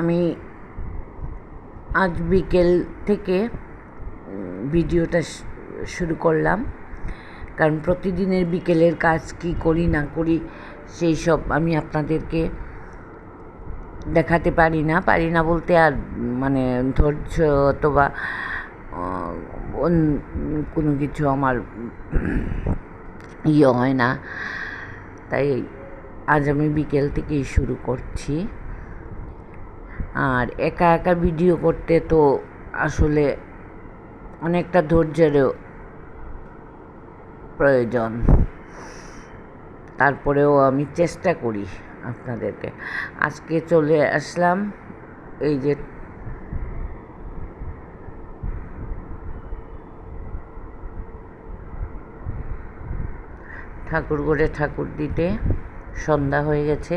আমি আজ বিকেল থেকে ভিডিওটা শুরু করলাম। কারণ প্রতিদিনের বিকেলের কাজ কি করি, না করি, সেই সব আমি আপনাদেরকে দেখাতে পারি না। পারি না বলতে আর মানে ধৈর্য অথবা কোনো কিছু আমার ইয়ে হয় না। তাই আজ আমি বিকেল থেকেই শুরু করছি। আর একা একা ভিডিও করতে তো আসলে অনেকটা ধৈর্যেরও প্রয়োজন। তারপরেও আমি চেষ্টা করি আপনাদেরকে। আজকে চলে আসলাম এই যে ঠাকুর ঘরে ঠাকুর দিতে। সন্ধ্যা হয়ে গেছে।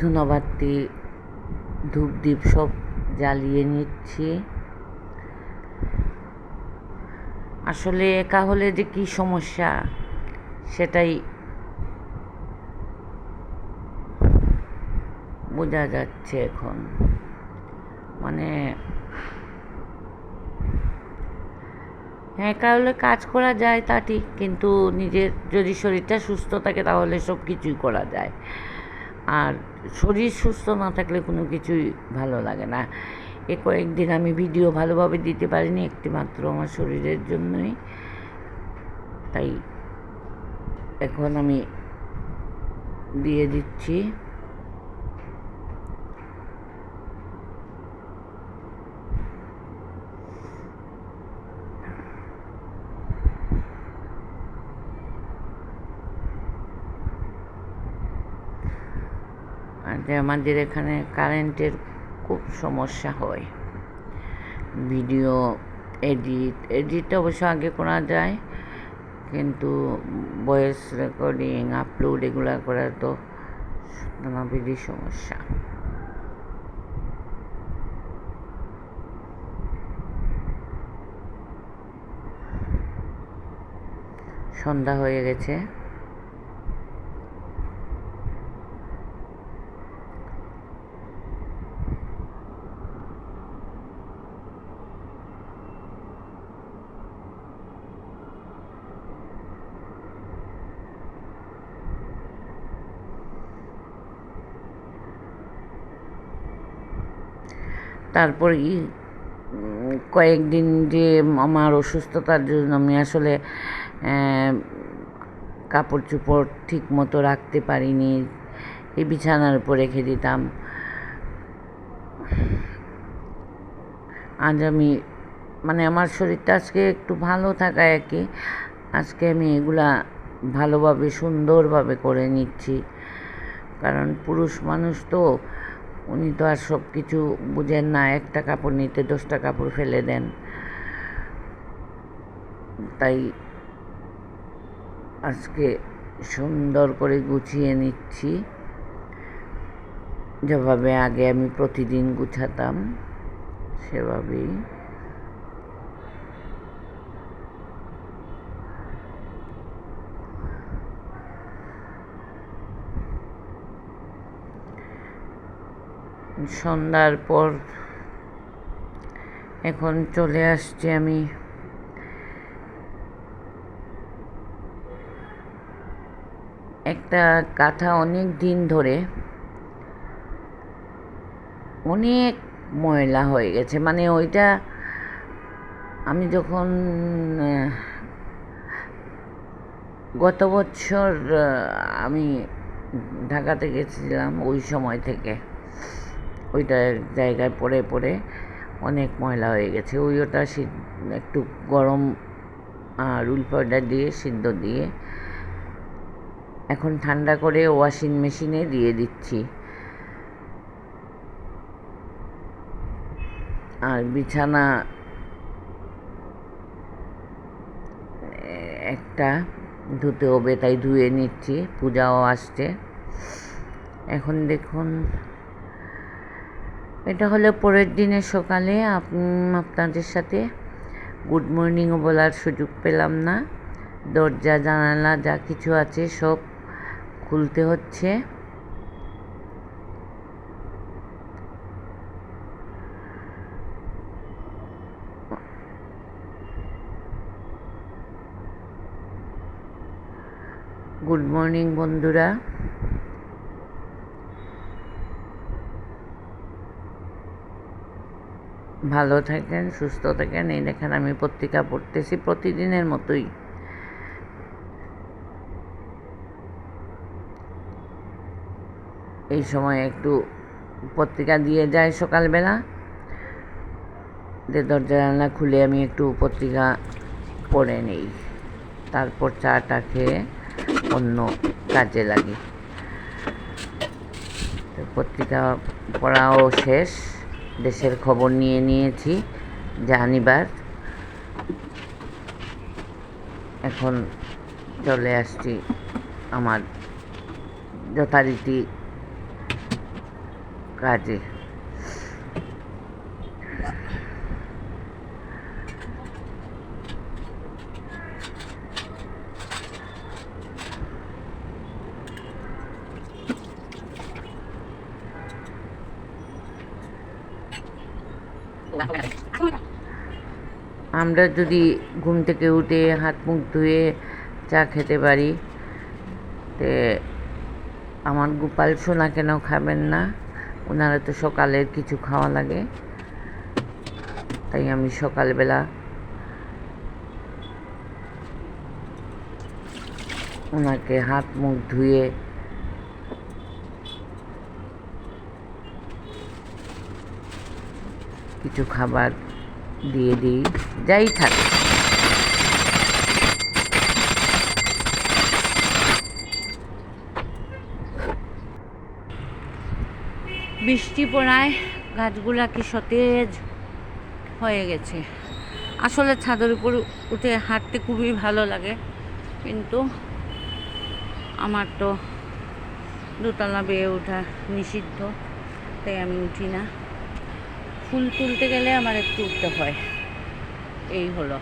ধূনাবাতি ধূপদীপ সব জ্বালিয়ে নিচ্ছি। আসলে একা হলে যে কি সমস্যা, সেটাই বোঝা যাচ্ছে এখন। মানে হ্যাঁ একা হলে কাজ করা যায় তা ঠিক, কিন্তু নিজের যদি শরীরটা সুস্থ থাকে তাহলে সব কিছুই করা যায়। আর শরীর সুস্থ না থাকলে কোনো কিছুই ভালো লাগে না। এ কয়েকদিন আমি ভিডিও ভালোভাবে দিতে পারিনি, একটিমাত্র আমার শরীরের জন্যই। তাই এখন আমি দিয়ে দিচ্ছি আর যে আমাদের এখানে কারেন্টের খুব সমস্যা হয়। ভিডিও, এডিট এডিট অবশ্য আগে করা যায়, কিন্তু ভয়েস রেকর্ডিং, আপলোড এগুলো করা তো নানাবিধি সমস্যা। সন্ধ্যা হয়ে গেছে। তারপর ই কয়েকদিন যে আমার অসুস্থতার জন্য আমি আসলে কাপড় চোপড় ঠিক মতো রাখতে পারিনি, এই বিছানার উপর রেখে দিতাম। আজ আমি মানে আমার শরীরটা আজকে একটু ভালো থাকায় আর কি আজকে আমি এগুলা ভালোভাবে, সুন্দরভাবে করে নিচ্ছি। কারণ পুরুষ মানুষ তো উনি তো আর সব কিছু বুঝেন না, একটা কাপড় নিতে দশটা কাপড় ফেলে দেন। তাই আজকে সুন্দর করে গুছিয়ে নিচ্ছি। যেভাবে আগে আমি প্রতিদিন গুছাতাম, সেভাবেই। সন্ধ্যার পর এখন চলে আসছি আমি। একটা কাঁথা অনেক দিন ধরে অনেক ময়লা হয়ে গেছে। মানে ওইটা আমি যখন গত বছর আমি ঢাকাতে গেছিলাম ওই সময় থেকে। ওইটা জায়গায় পড়ে পড়ে অনেক ময়লা হয়ে গেছে। ওই ওটা একটু গরম আর উল পাউডার দিয়ে সিদ্ধ দিয়ে এখন ঠান্ডা করে ওয়াশিং মেশিনে দিয়ে দিচ্ছি। আর বিছানা একটা ধুতে হবে, তাই ধুয়ে নিচ্ছি, পূজাও আসছে। এখন দেখুন এটা হলো পরের দিনের সকালে আপ- আপনাদের সাথে গুড মর্নিংও বলার সুযোগ পেলাম না। দরজা, জানালা যা কিছু আছে সব খুলতে হচ্ছে। গুড মর্নিং বন্ধুরা। ভালো থাকেন, সুস্থ থাকেন। এই দেখেন আমি পত্রিকা পড়তেছি প্রতিদিনের মতোই। এই সময় একটু পত্রিকা দিয়ে যায় সকালবেলা। যে দরজা জানলা খুলে আমি একটু পত্রিকা পড়ে নেই। তারপর চাটা খেয়ে অন্য কাজে লাগি। পত্রিকা পড়াও শেষ। দেশের খবর নিয়ে নিয়েছি জানিবার। এখন চলে আসছি আমার যথারীতি কাজে। আমরা যদি ঘুম থেকে উঠে হাত মুখ ধুয়ে চা খেতে পারি, তে আমার গোপাল সোনা কেন খাবেন না? ওনারা তো সকালের কিছু খাওয়া লাগে। তাই আমি সকালবেলা ওনাকে হাত মুখ ধুয়ে কিছু খাবার দিয়ে দিই, যাই থাকে। বৃষ্টি পড়ায় গাছগুলা কি সতেজ হয়ে গেছে। আসলে ছাদের উপর উঠে হাঁটতে খুবই ভালো লাগে, কিন্তু আমার তো দোতলা বেয়ে ওঠা নিষিদ্ধ, তাই আমি উঠি না। ফুল তুলতে গেলে আমার একটু উঠতে হয়। এই হলো।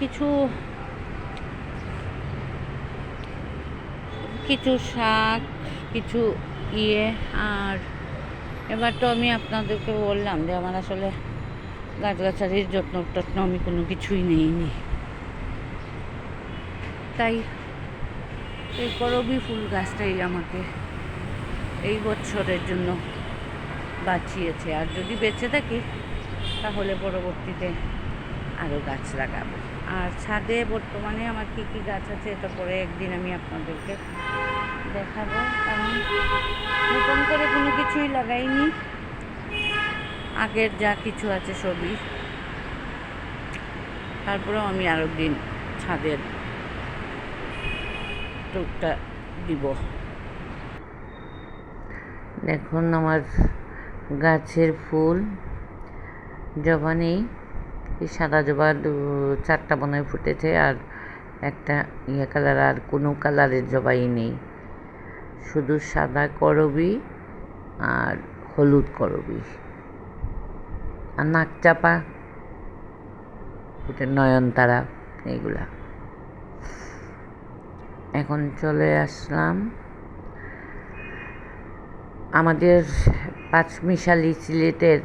কিছু কিছু শাক, কিছু ইয়ে আর এবার তো আমি আপনাদেরকে বললাম যে আমার আসলে গাছগাছালির যত্ন টত্ন আমি কোনো কিছুই নেইনি। তাই এই করবি ফুল গাছটাই আমাকে এই বছরের জন্য। বাঁচিয়েছে। আর যদি বেঁচে থাকি, তাহলে পরবর্তীতে আরও গাছ লাগাবো। আর ছাদে বর্তমানে আমার কী কী গাছ আছে, এটা পরে একদিন আমি আপনাদেরকে দেখাবো। কারণ নতুন করে কোনো কিছুই লাগাইনি। আগের যা কিছু আছে সবই। তারপরেও আমি আরও দিন ছাদের টুকটা দিব। দেখুন আমার গাছের ফুল। জবা নেই এই সাদা জবা চারটা মনে ফুটেছে আর একটা ইয়ে কালার আর কোনো কালারের জবাই নেই। শুধু সাদা করবি আর হলুদ করবি। আর নাকচাপা ফুটে নয়নতারা, এইগুলা। এখন চলে আসলাম আমাদের পাঁচমিশালি সিলেটের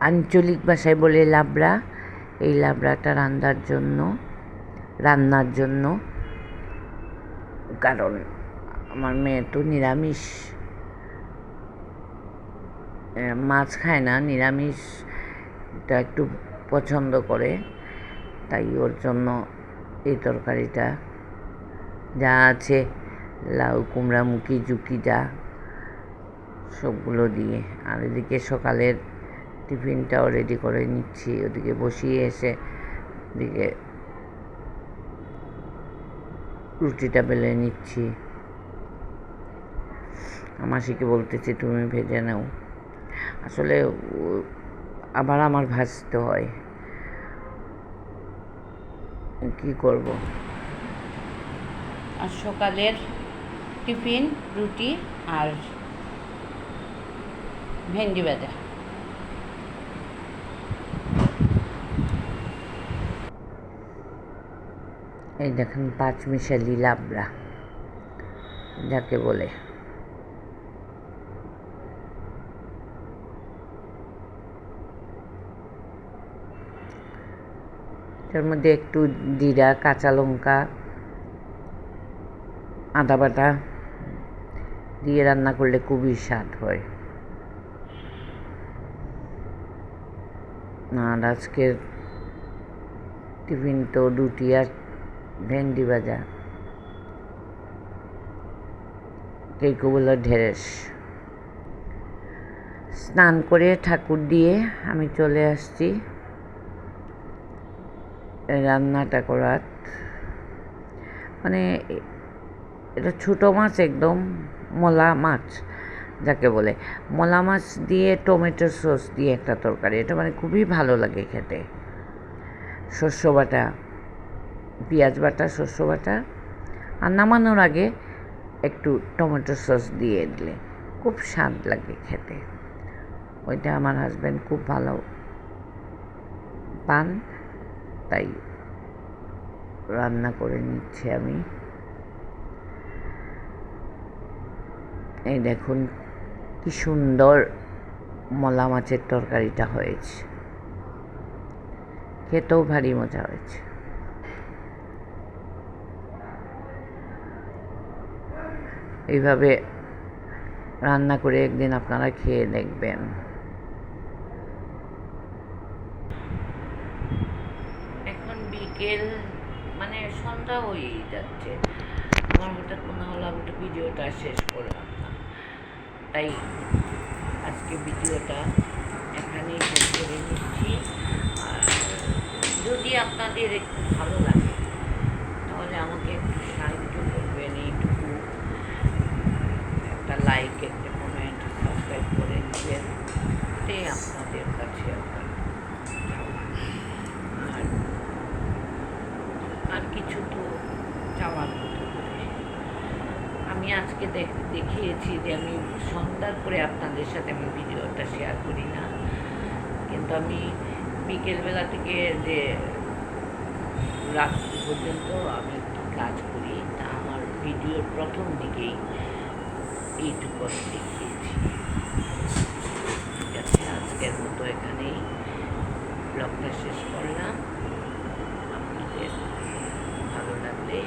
আঞ্চলিক ভাষায় বলে লাবড়া। এই লাবড়াটা রান্নার জন্য রান্নার জন্য। কারণ আমার মেয়ে তো নিরামিষ। মাছ খায় না নিরামিষটা একটু পছন্দ করে। তাই ওর জন্য এই তরকারিটা। যা আছে, লাউ, কুমড়া মুখি জুকি যা সবগুলো দিয়ে। আর এদিকে সকালের টিফিনটাও রেডি করে নিচ্ছি। ওদিকে বসিয়ে এসে এদিকে রুটিটা বেলে নিচ্ছি। মাসিকে বলতেছি, তুমি ভেজে নাও। আসলে আবার আমার ভাজতে হয়। কি করব? আর সকালের টিফিন, রুটি আর ভেন্ডি ভাজা এই দেখেন পাঁচ মিশালি লাবড়া যাকে বলে। তার মধ্যে একটু জিরা, কাঁচা লঙ্কা, আদা বাটা দিয়ে রান্না করলে খুবই স্বাদ হয়। আর আজকের টিফিন তো রুটি আর ভেন্ডি ভাজা। কেউ কেউ স্নান করে ঠাকুর দিয়ে আমি চলে আসছি। রান্নাটা করার। মানে এটা ছোটো মাছ একদম, মলা মাছ। যাকে বলে, মলা মাছ দিয়ে, টমেটো সস দিয়ে একটা তরকারি। এটা মানে খুবই ভালো লাগে খেতে। শস্য বাটা, পেঁয়াজ বাটা শস্য বাটা। আর নামানোর আগে একটু টমেটো সস দিয়ে দিলে খুব স্বাদ লাগে খেতে। ওইটা আমার হাজব্যান্ড খুব ভালো পান, তাই রান্না করে নিচ্ছি আমি। এই দেখুন কি সুন্দর মলা মাছের তরকারিটা হয়েছে। খেতেও ভারী মজা হয়েছে। এইভাবে রান্না করে একদিন আপনারা খেয়ে দেখবেন। এখন বিকেল মানে সন্ধ্যা হয়েই যাচ্ছে। আমার হঠাৎ মনে হলো আমি ভিডিওটা শেষ করলাম। তাই আজকে ভিডিওটা এখানেই করে নিচ্ছি। আর যদি আপনাদের একটু ভালো লাগে আমি বিকেলবেলা থেকে যে রাত্রি পর্যন্ত আমি একটু কাজ করি, তা আমার ভিডিওর প্রথম দিকেই এইটুকু আমি দেখিয়েছি। ঠিক আছে, আজকের মতো এখানেই ব্লগটা শেষ করলাম। আপনাদের ভালো লাগলে